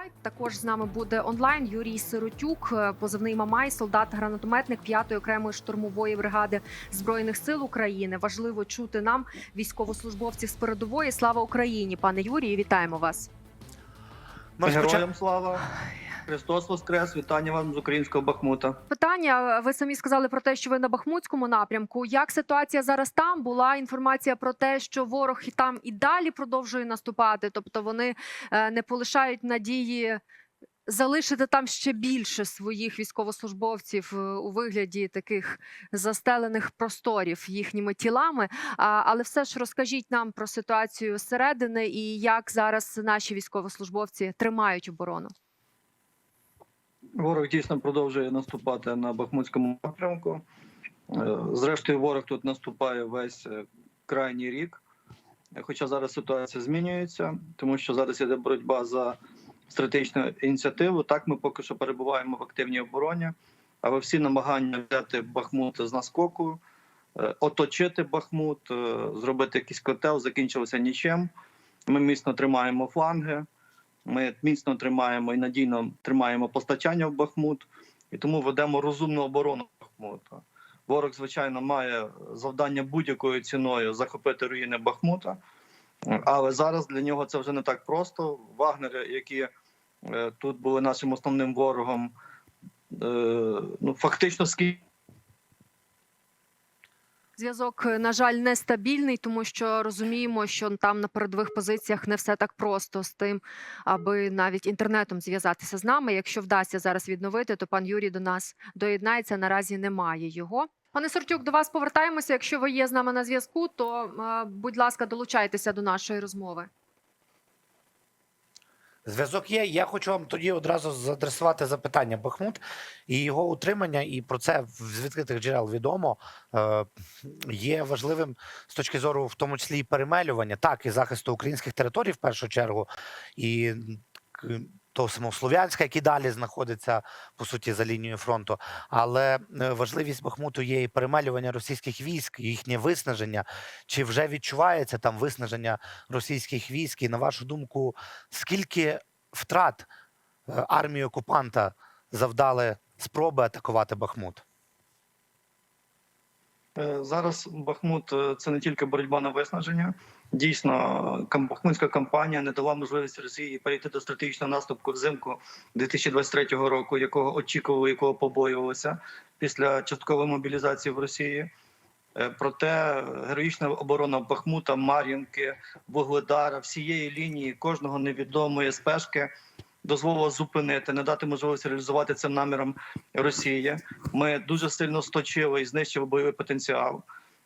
Інсайт також з нами буде онлайн. Юрій Сиротюк, е, позивний Мамай, солдат-гранатометник 5-ї окремої штурмової бригади збройних сил України. Важливо чути нам військовослужбовців з передової. Слава Україні, пане Юрію! Вітаємо вас. Героям слава! Христос Воскрес! Вітання вам з українського Бахмута. Питання. Ви самі сказали про те, що ви на Бахмутському напрямку. Як ситуація зараз там? Була інформація про те, що ворог і там і далі продовжує наступати, тобто вони е, не полишають надії. Залишити там ще більше своїх військовослужбовців е, у вигляді таких застелених просторів їхніми тілами. Але все ж розкажіть нам про ситуацію зсередини і як зараз наші військовослужбовці тримають оборону. Ворог дійсно продовжує наступати на Бахмутському напрямку. Е, Зрештою, ворог тут наступає весь е, крайній рік. Хоча зараз ситуація змінюється, тому що зараз іде боротьба за стратегічну ініціативу. Так, ми поки що перебуваємо в активній обороні, але всі намагання взяти Бахмут з наскоку, е, оточити Бахмут, зробити якийсь котел, закінчилося нічим. Ми міцно тримаємо фланги. Ми міцно тримаємо і надійно тримаємо постачання в Бахмут, і тому ведемо розумну оборону Бахмута. Ворог, звичайно, має завдання будь-якою ціною захопити руїни Бахмута, але зараз для нього це вже не так просто. Вагнери, які е, тут були нашим основним ворогом, е, ну фактично скільки. Зв'язок, е, на жаль, нестабільний, тому що розуміємо, що там на передових позиціях не все так просто з тим, аби навіть інтернетом зв'язатися з нами. Якщо вдасться зараз відновити, то пан Юрій до нас доєднається. Наразі немає його. Пане Сортюк, до вас повертаємося. Якщо ви є з нами на зв'язку, то е, будь ласка, долучайтеся до нашої розмови. Зв'язок є. Я хочу вам тоді одразу задресувати запитання Бахмут і його утримання, і про це з відкритих джерел відомо е, є важливим з точки зору, в тому числі і перемелювання, так і захисту українських територій в першу чергу, і того самого Слов'янська, який далі знаходиться по суті за лінією фронту. Але е, важливість Бахмуту є і перемалювання російських військ, їхнє виснаження. Чи вже відчувається там виснаження російських військ? І на вашу думку, скільки втрат е, армії окупанта завдали спроби атакувати Бахмут? Е, Зараз Бахмут е, це не тільки боротьба на виснаження. Дійсно, Бахмутська кампанія не дала можливості Росії перейти до стратегічного наступу взимку 2023 року, якого очікували, якого побоювалися після часткової мобілізації в Росії. Е, Проте героїчна оборона Бахмута, Мар'їнки, Вугледара, всієї лінії кожного невідомої спешки дозволила зупинити, не дати можливості реалізувати цим наміром Росії. Ми дуже сильно сточили і знищили бойовий потенціал.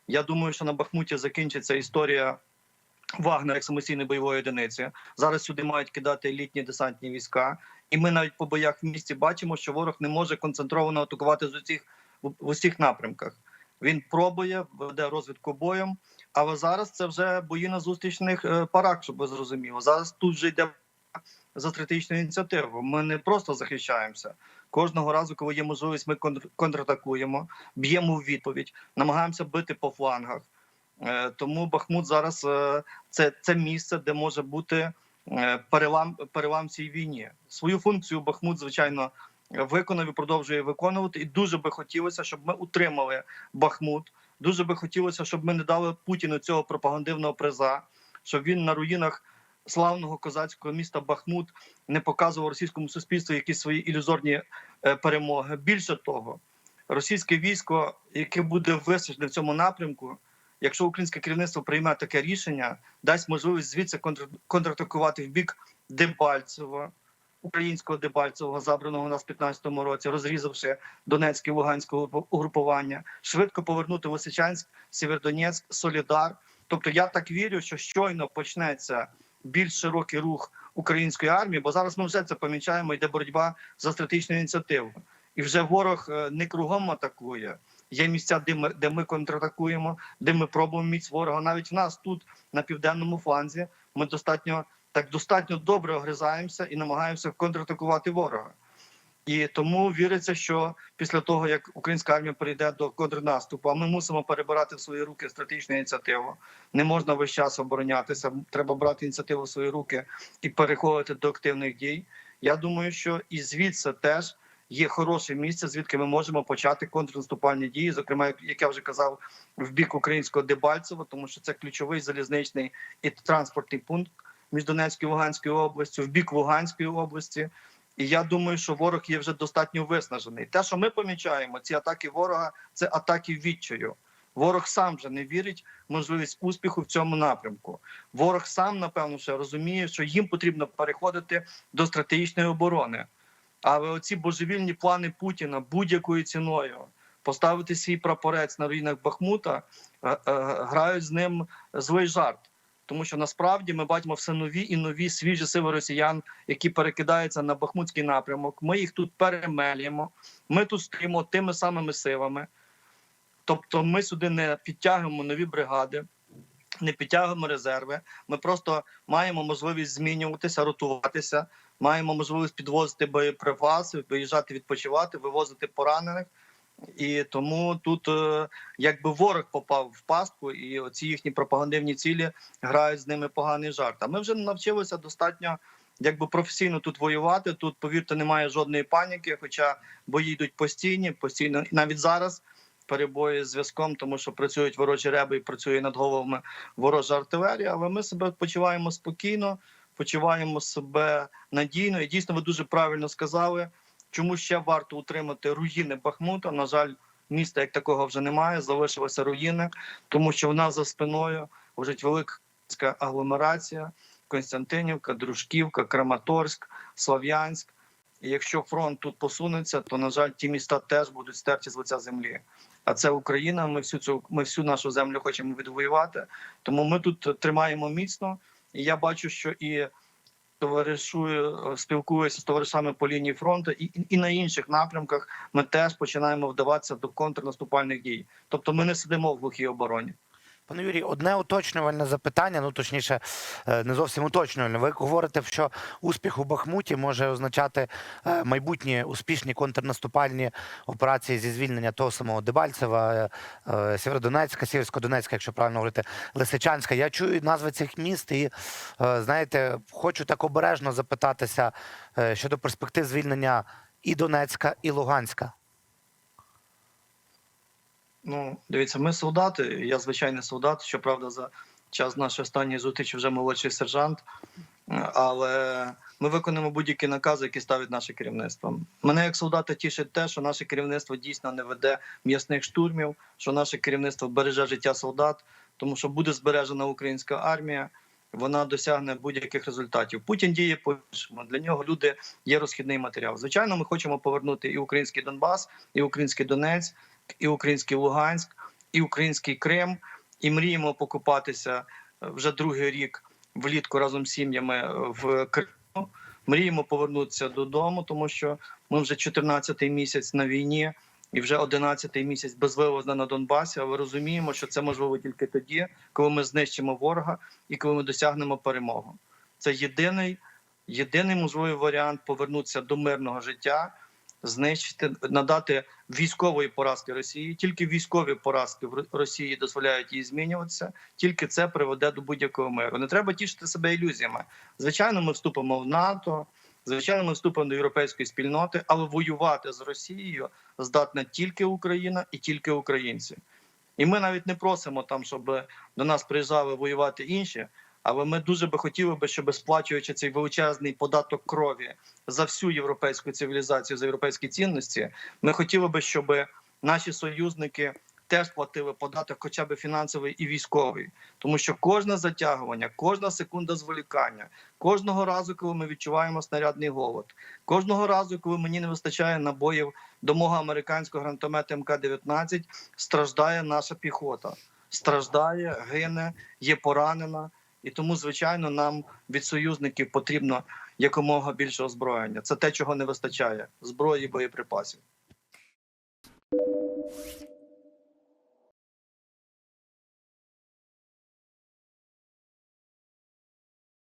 Я думаю, що на Бахмуті закінчиться історія Вагнера як самостійної бойової одиниці. Зараз сюди мають кидати елітні десантні війська, і ми навіть по боях в місті бачимо, що ворог не може концентровано атакувати з усіх в усіх напрямках. Він пробує, веде розвідку боєм, але зараз це вже бої на зустрічних е, парах, щоб ви зрозуміло. Зараз тут вже йде за стратегічну ініціативу. Ми не просто захищаємося. Кожного разу, коли є можливість, ми контр- контратакуємо, б'ємо в відповідь, намагаємося бити по флангах. Е, Тому Бахмут зараз е, це, це місце, де може бути е, перелам, перелам цій війні. Свою функцію Бахмут, звичайно, виконав і продовжує виконувати. І дуже би хотілося, щоб ми утримали Бахмут. Дуже би хотілося, щоб ми не дали Путіну цього пропагандивного приза, щоб він на руїнах славного козацького міста Бахмут не показував російському суспільству якісь свої ілюзорні е, перемоги. Більше того, російське військо, яке буде висаджене в цьому напрямку, якщо українське керівництво прийме таке рішення, дасть можливість звідси контр- контратакувати в бік Дебальцева, українського Дебальцевого, забраного у нас в 15-му році, розрізавши Донецьке і Луганське угрупування, швидко повернути Лисичанськ, Сєвєродонецьк, Солідар. Тобто я так вірю, що щойно почнеться більш широкий рух української армії, бо зараз ми вже це помічаємо, йде боротьба за стратегічну ініціативу. І вже ворог е, не кругом атакує. Є місця, де ми, де ми контратакуємо, де ми пробуємо міць ворога. Навіть в нас тут на південному фланзі ми достатньо так достатньо добре огризаємося і намагаємося контратакувати ворога. І тому віриться, що після того як українська армія перейде до контрнаступу, а ми мусимо перебирати в свої руки стратегічну ініціативу. Не можна весь час оборонятися. Треба брати ініціативу в свої руки і переходити до активних дій. Я думаю, що і звідси теж є хороше місце, звідки ми можемо почати контрнаступальні дії, зокрема, як- я вже казав, в бік українського Дебальцево, тому що це ключовий залізничний і транспортний пункт між Донецькою і Луганською областю, в бік Луганської області. І я думаю, що ворог є вже достатньо виснажений. Те, що ми помічаємо, ці атаки ворога, це атаки відчаю. Ворог сам вже не вірить в можливість успіху в цьому напрямку. Ворог сам, напевно, ще розуміє, що їм потрібно переходити до стратегічної оборони. Але оці божевільні плани Путіна будь-якою ціною поставити свій прапорець на руїнах Бахмута е, е, грають з ним злий жарт. Тому що насправді ми бачимо все нові і нові свіжі сили росіян, які перекидаються на Бахмутський напрямок. Ми їх тут перемелюємо. Ми тут стоїмо тими самими силами. Тобто, ми сюди не підтягуємо нові бригади, не підтягуємо резерви. Ми просто маємо можливість змінюватися, ротуватися, маємо можливість підвозити боєприпаси, виїжджати відпочивати, вивозити поранених. І тому тут е, якби ворог попав в пастку, і оці їхні пропагандивні цілі грають з ними поганий жарт. А ми вже навчилися достатньо якби професійно тут воювати. Тут, повірте, немає жодної паніки, хоча бої йдуть постійні, постійно і навіть зараз. Перебої з зв'язком, тому що працюють ворожі реби і працює над головами ворожа артилерія. Але ми себе почуваємо спокійно, почуваємо себе надійно. І дійсно, ви дуже правильно сказали, чому ще варто утримати руїни Бахмута. На жаль, міста як такого вже немає. Залишилися руїни, тому що в нас за спиною лежить велика агломерація: Константинівка, Дружківка, Краматорськ, Слов'янськ. І якщо фронт тут посунеться, то на жаль, ті міста теж будуть стерті з лиця землі. А це Україна. Ми всю цю ми всю нашу землю хочемо відвоювати. Тому ми тут тримаємо міцно. І я бачу, що і товаришую, е, спілкуюся з товаришами по лінії фронту, і, і- і на інших напрямках ми теж починаємо вдаватися до контрнаступальних дій. Тобто, ми не сидимо в глухій обороні. Пане Юрій, одне уточнювальне запитання, ну точніше, е, не зовсім уточнювальне. Ви говорите, що успіх у Бахмуті може означати е, майбутні успішні контрнаступальні операції зі звільнення того самого Дебальцева, е, Сєвєродонецька, Сєвєрсько-Донецька, якщо правильно говорити, Лисичанська. Я чую назви цих міст і знаєте, хочу так обережно запитатися щодо перспектив звільнення і Донецька, і Луганська. Ну, дивіться, ми солдати. Я звичайний солдат. Щоправда, за час нашої останньої зустрічі вже молодший сержант. Але ми виконуємо будь-які накази, які ставить наше керівництво. Мене як солдата тішить те, що наше керівництво дійсно не веде м'ясних штурмів, що наше керівництво береже життя солдат, тому що буде збережена українська армія. Вона досягне будь-яких результатів. Путін діє по іншому. Для нього люди є розхідний матеріал. Звичайно, ми хочемо повернути і український Донбас, і український Донець, і український Луганськ, і український Крим, і мріємо покупатися е, вже другий рік влітку разом з сім'ями е, в Криму. Мріємо повернутися додому, тому що ми вже 14-й місяць на війні і вже 11-й місяць безвивозно на Донбасі. Але розуміємо, що це можливо тільки тоді, коли ми знищимо ворога і коли ми досягнемо перемогу. Це єдиний, єдиний можливий варіант повернутися до мирного життя, знищити, надати військової поразки Росії. Тільки військові поразки в Росії дозволяють їй змінюватися. Тільки це приведе до будь-якого миру. Не треба тішити себе ілюзіями. Звичайно, ми вступимо в НАТО. Звичайно, ми вступимо до європейської спільноти, але воювати з Росією здатна тільки Україна і тільки українці. І ми навіть не просимо там, щоб до нас приїжджали воювати інші. Але ми дуже би хотіли би, щоб сплачуючи цей величезний податок крові за всю європейську цивілізацію, за європейські цінності, ми хотіли би, щоб наші союзники теж платили податок, хоча б фінансовий і військовий, тому що кожне затягування, кожна секунда зволікання, кожного разу, коли ми відчуваємо снарядний голод, кожного разу, коли мені не вистачає набоїв до мого американського гранатомета МК-19, страждає наша піхота, страждає, гине, є поранена. І тому, звичайно, нам від союзників потрібно якомога більше озброєння. Це те, чого не вистачає зброї боєприпасів.